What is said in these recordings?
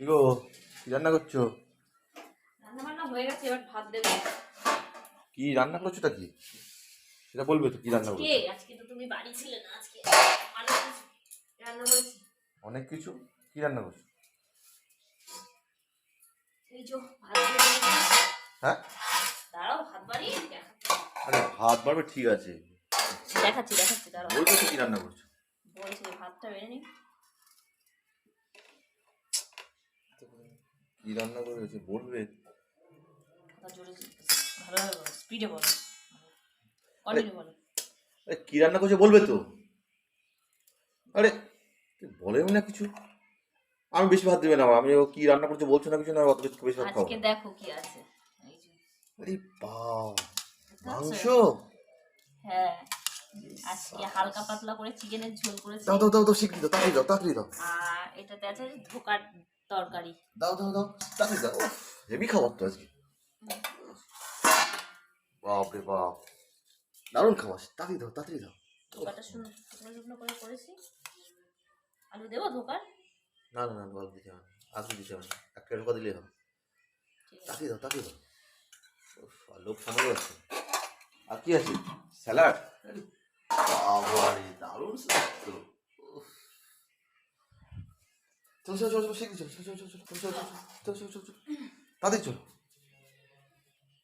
কি গো কি রান্না করছ? রান্না বান্না হয়ে গেছে এবার ভাত দেবো। কি রান্না করছোটা কি? সেটা বলবে তো কি রান্না করছ? আজকে তো তুমি বাড়ি ছিলে না আজকে অনেক কিছু রান্না করেছি। অনেক কিছু? কি রান্না করছ? এই যে ভাত হ্যাঁ? দাঁড়াও ভাত বাড়িয়ে আরে ভাত বাড়বে ঠিক আছে। দেখাচ্ছি দেখাচ্ছি দাঁড়াও। তো কি রান্না করছ? বলছি ভাতটা বেড়ে নি কি রান্না করেছে বলবে ভালোভাবে বলো স্পিডে বলো। কন্টিনিউ বলো। আরে কি রান্না করছে বলবে তো? আরে বলেও না কিছু। আমি বেশি ভাত দেবে না আমি ও কি রান্না করছে বলছো না কিছু না অত বেশি ভাত খাব। আজকে দেখো কি আছে। আরে বাহ মাংস? হ্যাঁ আজকে হালকা পাতলা করে চিকেনের ঝোল করেছি। দাও দাও দাও দাও শিখলি দাও তাড়াতাড়ি দাও তাড়াতাড়ি দাও। আর এটাতে আছে ধোকার তরকারি। দাও দাও দাও। তাড়াতাড়ি দাও। হেভি খাবার তো আজকে। বাপ রে বাপ। দারুণ খাবার। তাড়াতাড়ি দাও তাড়াতাড়ি দাও। ধোকাটা শুকনো শুকনো শুকনো করে করেছি। আলু দেবো ধোকার? না না না গল্প দিতে হবে আজকে দিতে হবে একটা ঢোকা দিলেই হবে। তাড়াতাড়ি দাও তাড়াতাড়ি দাও। লোক সামনে যাচ্ছে আর কি আছে? স্যালাড? দারুণ স্যালাড। চলো চলো চলো শিখি চলো চলো চলো চলো চলো চলো চলো চলো চলো তাড়াতাড়ি চলো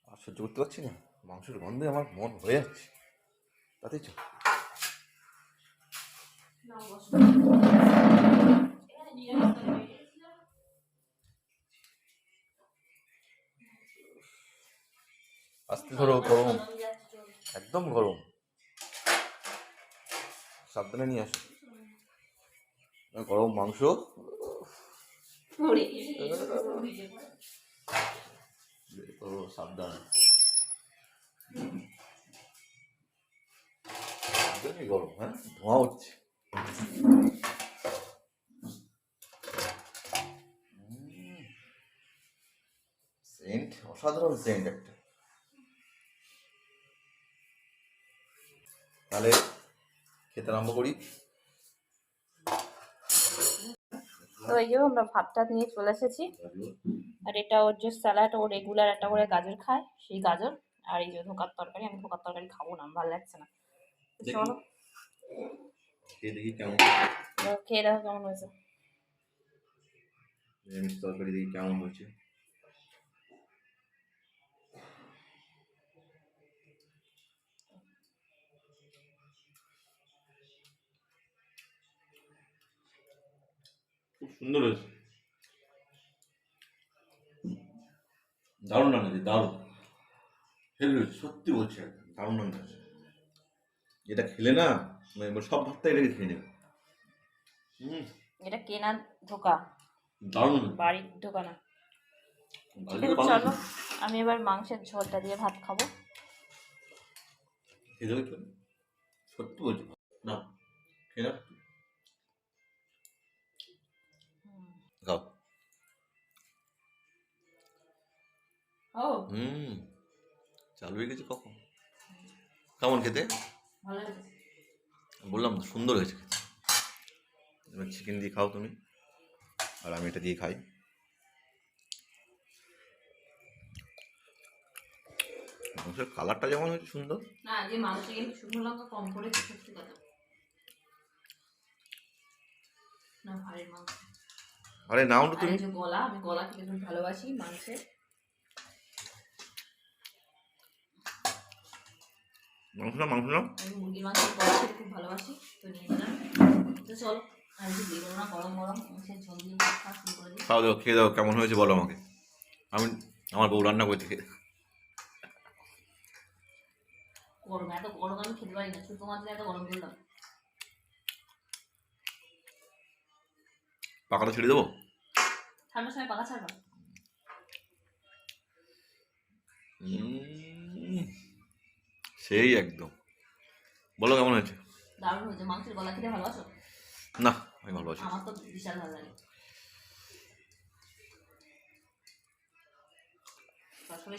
আর সহ্য করতে পারছি না মাংসের গন্ধে আমার মন হয়ে যাচ্ছে তাড়াতাড়ি চলো। আস্তে ধরো গরম। একদম গরম সাবধানে নিয়ে আসো গরম মাংস সাবধান। হ্যাঁ? ধোঁয়া হচ্ছে। সেন্ট অসাধারণ সেন্ট একটা। তাহলে খেতে আরম্ভ করি। তো এই যে আমরা ভাত টাত নিয়ে চলে এসেছি। আর এটা ওর যে স্যালাড ও রেগুলার একটা করে গাজর খায় সেই গাজর। আর এই যে ধোকার তরকারি আমি ধোকার তরকারি খাব না ভালো লাগছে না। চলো। খেয়ে দেখি কেমন হয়েছে। তরকারি দেখি কেমন হয়েছে। খুব সুন্দর হয়েছে। দারুণ রান্না দারুণ। হেভি সত্যি বলছি দারুণ রান্না হয়েছে এটা খেলে না মানে সব ভাতটা এটাকে খেয়ে নেবে। এটা কেনা ধোকা। দারুণ বাড়ির ধোকা না। চলো আমি এবার মাংসের ঝোলটা দিয়ে ভাত খাব? সত্যি বলছি না খেয়ে খাও ও হুম। চালু হয়ে গেছে কখন? কেমন খেতে? ভালো বললাম তো সুন্দর হয়েছে খেতে। এবার চিকেন দিয়ে খাও তুমি আর আমি এটা দিয়ে খাই। মাংসের কালারটা যেমন হয়েছে সুন্দর। না যে মাংসে শুকনো লঙ্কা কম করে সত্যি কথা। না ভারীর মাংস। আরে নাও তো তুমি। গলা আমি গলা খেতে খুব ভালোবাসি মাংসের। মাংস না মাংস না আমি মুরগির মাংসের গলা খেতে খুব ভালোবাসি তো নিয়ে নিলাম। তো চলো আর একটু না গরম গরম। মাংসের ঝোল দিয়ে খাওয়া শুরু করে দিই। খাও দাও খেয়ে দাও কেমন হয়েছে বলো আমাকে। আমি আমার বউ রান্না করতে খেয়ে গরম এত গরম আমি খেতে পারি না। শুধুমাত্র এত গরম করলাম পাকাটা ছেড়ে দেবো? ঠান্ডার সময় পাকা ছাড়বা। সেই একদম। বলো কেমন হয়েছে? দারুণ হয়েছে। মাংসের গলা খেতে ভালোবাসো? না আমি ভালোবাসি আমার তো বিশাল ভালো লাগে।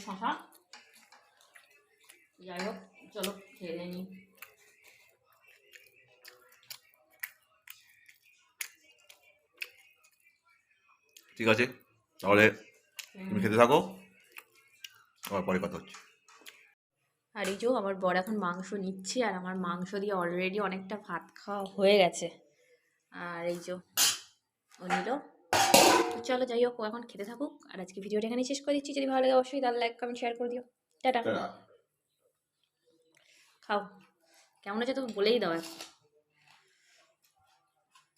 শশা। যাই হোক চলো খেয়ে নিই। ঠিক আছে? তাহলে তুমি খেতে থাকো। আবার পরে কথা হচ্ছে। আর এই যে আমার বর এখন মাংস নিচ্ছে আর আমার মাংস দিয়ে অলরেডি অনেকটা ভাত খাওয়া হয়ে গেছে। আর এই যে ও নিল। চলো যাই হোক এখন খেতে থাকুক। আর আজকে ভিডিওটা এখানে শেষ করে দিচ্ছি। যদি ভালো লাগে অবশ্যই তাহলে লাইক কমেন্ট শেয়ার করে দিও। টাটা। খাও। কেমন আছে তো বলেই দাও এখন।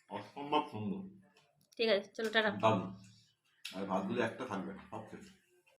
অসম্ভব সুন্দর। ঠিক আছে চলো টাটা। ভাত ভাতগুলো একটা থাকবে সব